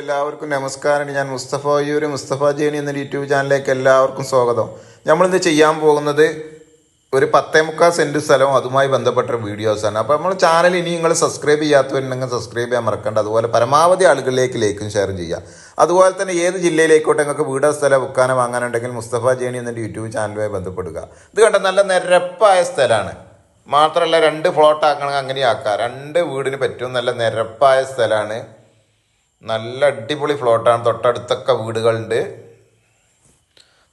എല്ലാവർക്കും എല്ലാവർക്കും നമസ്കാരം ഞാൻ മുസ്തഫ അയ്യൂർ മുസ്തഫ ജേണി എന്ന യൂട്യൂബ് ചാനലിലേക്ക് എല്ലാവർക്കും സ്വാഗതം. നമ്മളിന്ന് ചെയ്യാൻ പോകുന്നത് ഒരു പത്തേ മുക്കാൽ സെന്റ് സ്ഥലവും അതുമായി ബന്ധപ്പെട്ട വീഡിയോസാണ് അപ്പോൾ നമ്മൾ ചാനൽ ഇനി നിങ്ങൾ സബ്സ്ക്രൈബ് ചെയ്യാത്തവരുണ്ടെങ്കിൽ സബ്സ്ക്രൈബ് ചെയ്യാൻ മറക്കണ്ട. അതുപോലെ പരമാവധി ആളുകളിലേക്ക് ലൈക്കും ഷെയറും ചെയ്യുക. അതുപോലെ തന്നെ ഏത് ജില്ലയിലേക്കോട്ടെ നിങ്ങൾക്ക് വീടോ സ്ഥലം ബുക്കാനോ വാങ്ങാനുണ്ടെങ്കിൽ മുസ്തഫ ജേണി എന്ന യൂട്യൂബ് ചാനലുമായി ബന്ധപ്പെടുക. ഇത് കണ്ട നല്ല നിരപ്പായ സ്ഥലമാണ്. മാത്രമല്ല രണ്ട് ഫ്ലോട്ട് ആക്കണമെങ്കിൽ അങ്ങനെ ആക്കാം രണ്ട് വീടിന് പറ്റും. നല്ല നിരപ്പായ സ്ഥലമാണ്. നല്ല അടിപൊളി ഫ്ലോട്ടാണ് തൊട്ടടുത്തൊക്കെ വീടുകളുണ്ട്.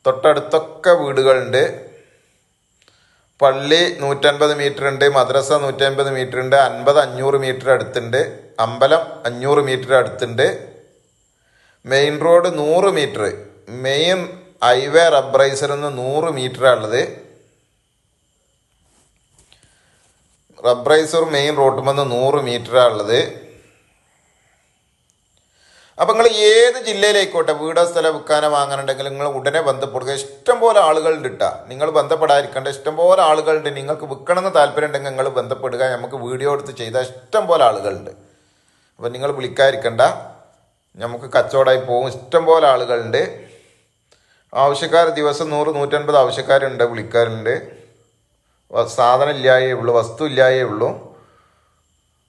തൊട്ടടുത്തൊക്കെ വീടുകളുണ്ട്. പള്ളി നൂറ്റൻപത് മീറ്റർ ഉണ്ട് മദ്രസ നൂറ്റൻപത് മീറ്റർ ഉണ്ട് അൻപത് അഞ്ഞൂറ് മീറ്റർ അടുത്തുണ്ട് അമ്പലം അഞ്ഞൂറ് മീറ്റർ അടുത്തുണ്ട്. മെയിൻ റോഡ് നൂറ് മീറ്റർ മെയിൻ ഹൈവേ റബ്ബറൈസറിൽ നിന്ന് നൂറ് ഉള്ളത്. റബ്ബറൈസർ മെയിൻ റോട്ടുമെന്ന് നൂറ് ഉള്ളത്. അപ്പം നിങ്ങൾ ഏത് ജില്ലയിലേക്കോട്ടെ വീടോ സ്ഥലം വിൽക്കാനോ വാങ്ങാനുണ്ടെങ്കിൽ നിങ്ങൾ ഉടനെ ബന്ധപ്പെടുക. ഇഷ്ടംപോലെ ആളുകളുണ്ട് ഇട്ടാ നിങ്ങൾ ബന്ധപ്പെടാതിരിക്കേണ്ട. ഇഷ്ടംപോലെ ആളുകളുണ്ട്. നിങ്ങൾക്ക് വിൽക്കണമെന്ന് താല്പര്യം ഉണ്ടെങ്കിൽ നിങ്ങൾ ബന്ധപ്പെടുക. നമുക്ക് വീഡിയോ എടുത്ത് ചെയ്താൽ ഇഷ്ടംപോലെ ആളുകളുണ്ട്. അപ്പം നിങ്ങൾ വിളിക്കാതിരിക്കണ്ട. നമുക്ക് കച്ചവടമായി പോകും. ഇഷ്ടംപോലെ ആളുകളുണ്ട്. ആവശ്യക്കാർ ദിവസം നൂറ് നൂറ്റൻപത് ആവശ്യക്കാരുണ്ട് വിളിക്കാറുണ്ട്. സാധനം ഇല്ലായേ ഉള്ളൂ വസ്തു ഇല്ലായേ ഉള്ളൂ.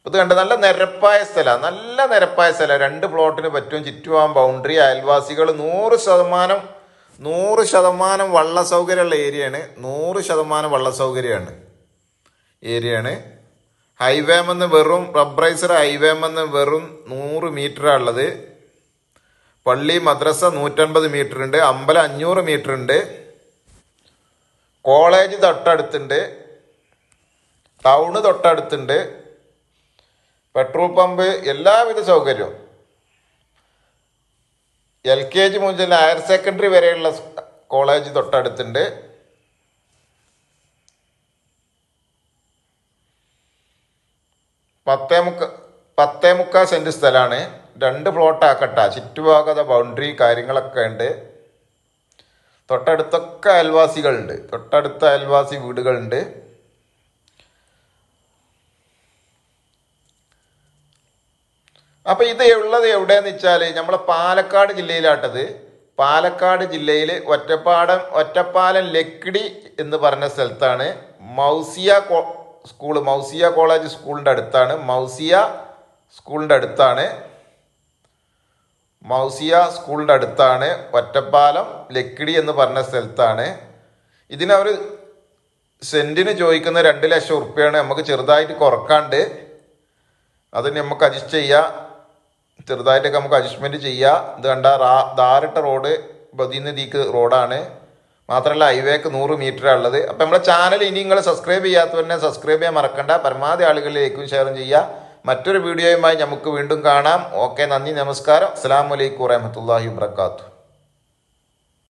ഇത് കണ്ട് നല്ല നിരപ്പായ സ്ഥലമാണ് നല്ല നിരപ്പായ സ്ഥലമാണ് രണ്ട് പ്ലോട്ടിന് പറ്റും ചുറ്റുവാൻ ബൗണ്ടറി അയൽവാസികൾ നൂറ് ശതമാനം നൂറ് ശതമാനം വള്ള സൗകര്യമുള്ള ഏരിയയാണ് നൂറ് ശതമാനം വള്ള സൗകര്യമാണ് ഏരിയയാണ് ഹൈവേമെന്ന് വെറും റബ്ബറൈസർ ഹൈവേമെന്ന് വെറും നൂറ് മീറ്ററാണ് ഉള്ളത്. പള്ളി മദ്രസ നൂറ്റൻപത് മീറ്റർ ഉണ്ട്. അമ്പലം അഞ്ഞൂറ് മീറ്റർ ഉണ്ട്. കോളേജ് തൊട്ടടുത്തുണ്ട്. ടൗണ് തൊട്ടടുത്തുണ്ട്. പെട്രോൾ പമ്പ് എല്ലാവിധ സൗകര്യവും. എൽ കെ ജി മുതൽ ഹയർ സെക്കൻഡറി വരെയുള്ള കോളേജ് തൊട്ടടുത്തുണ്ട്. പത്തേ മുക്ക പത്തേ മുക്കാൽ സെന്റ് സ്ഥലമാണ്. രണ്ട് പ്ലോട്ടാക്കട്ട ചുറ്റുഭാഗത ബൗണ്ടറി കാര്യങ്ങളൊക്കെ ഉണ്ട്. തൊട്ടടുത്തൊക്കെ അയൽവാസികളുണ്ട്. തൊട്ടടുത്ത അയൽവാസി വീടുകളുണ്ട്. അപ്പോൾ ഇത് ഉള്ളത് എവിടെയെന്ന് വെച്ചാൽ നമ്മളെ പാലക്കാട് ജില്ലയിലാട്ടത്. പാലക്കാട് ജില്ലയിൽ ഒറ്റപ്പാടം ഒറ്റപ്പാലം ലക്കിടി എന്ന് പറഞ്ഞ സ്ഥലത്താണ് മൗസിയ സ്കൂൾ മൗസിയ കോളേജ് സ്കൂളിന്റെ അടുത്താണ് മൗസിയ സ്കൂളിന്റെ അടുത്താണ് മൗസിയ സ്കൂളിന്റെ അടുത്താണ് ഒറ്റപ്പാലം ലക്കിടി എന്ന് പറഞ്ഞ സ്ഥലത്താണ്. ഇതിനവർ സെന്റിന് ചോദിക്കുന്ന രണ്ട് ലക്ഷം ഉറുപ്പ്യാണ് നമുക്ക് ചെറുതായിട്ട് കുറക്കാണ്ട്. അത് നമുക്ക് അഡ്ജസ്റ്റ് ചെയ്യാം. ചെറുതായിട്ടൊക്കെ നമുക്ക് അഡ്ജസ്റ്റ്മെന്റ് ചെയ്യാം. ഇത് കണ്ട റാ ധാറിട്ട റോഡ് ബദീനദിക്ക് റോഡാണ്. മാത്രമല്ല ഹൈവേക്ക് നൂറ് മീറ്ററാണ് ഉള്ളത്. അപ്പോൾ നമ്മുടെ ചാനൽ ഇനി നിങ്ങൾ സബ്സ്ക്രൈബ് ചെയ്യാത്തവരെ സബ്സ്ക്രൈബ് ചെയ്യാൻ മറക്കണ്ട. പരമാവധി ആളുകളിലേക്കും ഷെയറും ചെയ്യുക മറ്റൊരു വീഡിയോയുമായി നമുക്ക് വീണ്ടും കാണാം. ഓക്കെ നന്ദി നമസ്കാരം. അസ്സാം വലൈക്കും വാഹമത്തല്ലാഹി വാത്തു